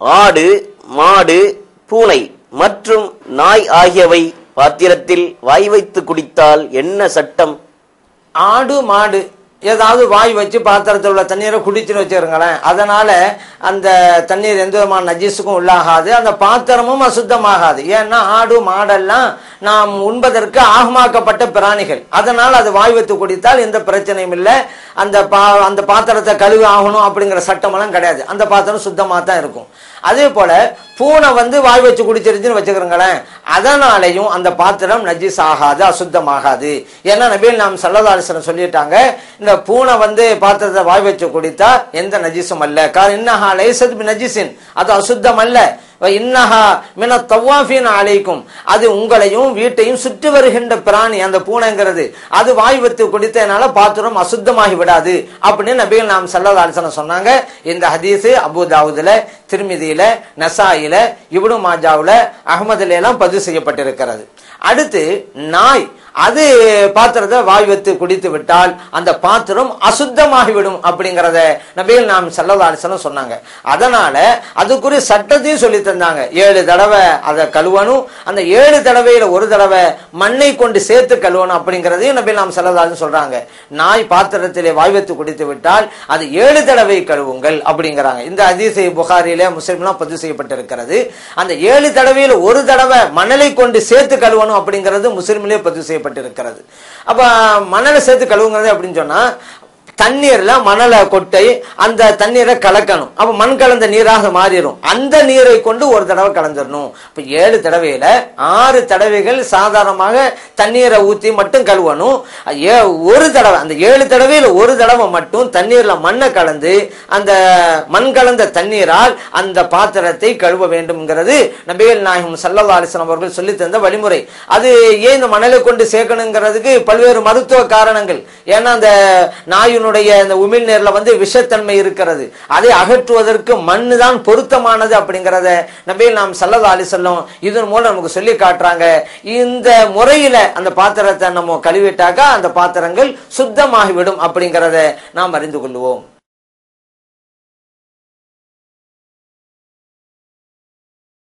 ஆடு மாடு பூனை மற்றும் நாய் ஆகியவை பாத்திரத்தில் வாய் வைத்து குடித்தால் என்ன சட்டம்? ஆடு மாடு ஏதாவது வாய் வச்சு பாத்திரத்தில் உள்ள தண்ணீரை குடிச்சுன்னு வச்சுருங்களேன் அதனால அந்த தண்ணீர் எந்த விதமான நஜீஸுக்கும் உள்ளாகாது. அந்த பாத்திரமும் அசுத்தமாகாது. ஏன்னா ஆடு மாடெல்லாம் நாம் உண்பதற்கு ஆகமாக்கப்பட்ட பிராணிகள். அதனால் அது வாய் வைத்து குடித்தால் எந்த பிரச்சனையும் இல்லை. அந்த பா அந்த பாத்திரத்தை கழுவி ஆகணும் அப்படிங்கிற சட்டமெல்லாம் கிடையாது. அந்த பாத்திரம் சுத்தமாக தான் இருக்கும். அதே போல பூனை வந்து வாய் வச்சு குடிச்சிருச்சுன்னு வச்சுக்கிறோங்களேன் அதனாலையும் அந்த பாத்திரம் நஜீஸ் ஆகாது அசுத்தமாகாது. ஏன்னா நபீல் நாம் சல்லதாலிசனம் சொல்லிட்டாங்க இந்த பூனை வந்து பாத்திரத்தை வாய் வச்சு குடித்தா எந்த நஜீஸும் அல்ல. காரணம் என்ன நஜிசின் நஜீஸின். அது அசுத்தம் அல்ல இன்னஹா மின தவாஃபின் அலைக்கும். அது உங்களையும் வீட்டையும் சுற்றி வருகின்ற பிராணி அந்த பூனைங்கிறது. அது வாய் வைத்து குடித்ததுனால பாத்திரம் அசுத்தமாகி விடாது. அப்படின்னு நபிகள் நாம் சல்லதாலிசனம் சொன்னாங்க. இந்த ஹதீஸ் அபு தாவூதுல திருமிதியில நசாயில இவனு மாஜாவுல அகமதுல எல்லாம் பதிவு செய்யப்பட்டிருக்கிறது. அடுத்து நாய். அது பாத்திரத்தை வாய் வைத்து குடித்து விட்டால் அந்த பாத்திரம் அசுத்தமாகிவிடும் அப்படிங்கிறத நபிகள் நாம் செல்லதாலிசனம் சொன்னாங்க. அதனால அதுக்குரிய சட்டத்தையும் சொல்லி தந்தாங்க. ஏழு தடவை அதை கழுவணும். அந்த ஏழு தடவையில ஒரு தடவை மண்ணை கொண்டு சேர்த்து கழுவணும் அப்படிங்கிறதையும் நபிகள் நாம் செல்லதாலிசன் சொல்றாங்க. நாய் பாத்திரத்திலே வாய் வைத்து குடித்து விட்டால் அது ஏழு தடவை கழுவுங்கள் அப்படிங்கிறாங்க. இந்த அதிசய புகாரில முஸ்லிம்லாம் பதிவு செய்யப்பட்டிருக்கிறது. அந்த ஏழு தடவையில் ஒரு தடவை மணலை கொண்டு சேர்த்து கழுவணும் அப்படிங்கிறது முஸ்லிம்லேயே பதிவு செய்யப்பட்டிருக்கிறது அப்போ மணலை சேர்த்து கழுவுங்கிறது அப்படின்னு சொன்னா தண்ணீர்ல மணலை கொட்டை அந்த தண்ணீரை கலக்கணும். அப்ப மண் கலந்த நீராக மாறிடும். அந்த நீரை கொண்டு ஒரு தடவை கலந்துடணும் இப்ப ஏழு தடவையில ஆறு தடவைகள் சாதாரணமாக தண்ணீரை ஊத்தி மட்டும் கழுவணும். ஏ- ஒரு தடவை அந்த ஏழு தடவையில ஒரு தடவை மட்டும் தண்ணீர்ல மண்ணை கலந்து அந்த மண் கலந்த தண்ணீரால் அந்த பாத்திரத்தை கழுவ வேண்டும்ங்கிறது நபிகள் நாயகம் சல்லா அலிஸ்லாம் அவர்கள் சொல்லி தந்த வழிமுறை. அது ஏன் இந்த மணலை கொண்டு சேர்க்கணுங்கிறதுக்கு பல்வேறு மருத்துவ காரணங்கள். ஏன்னா அந்த நாயினுடைய அந்த உமிழ்நீர்ல வந்து விஷத்தன்மை இருக்கிறது. அதை அகற்றுவதற்கு மண் தான் பொருத்தமானது அப்படிங்கிறத நபிகள் நாம் சல்லல்லா செல்லும் இதன் மூலம் நமக்கு சொல்லி காட்டுறாங்க. இந்த முறையில அந்த பாத்திரத்தை நம்ம கழுவிட்டாக்கா அந்த பாத்திரங்கள் சுத்தமாகிவிடும் அப்படிங்கிறத நாம் அறிந்து கொள்வோம்.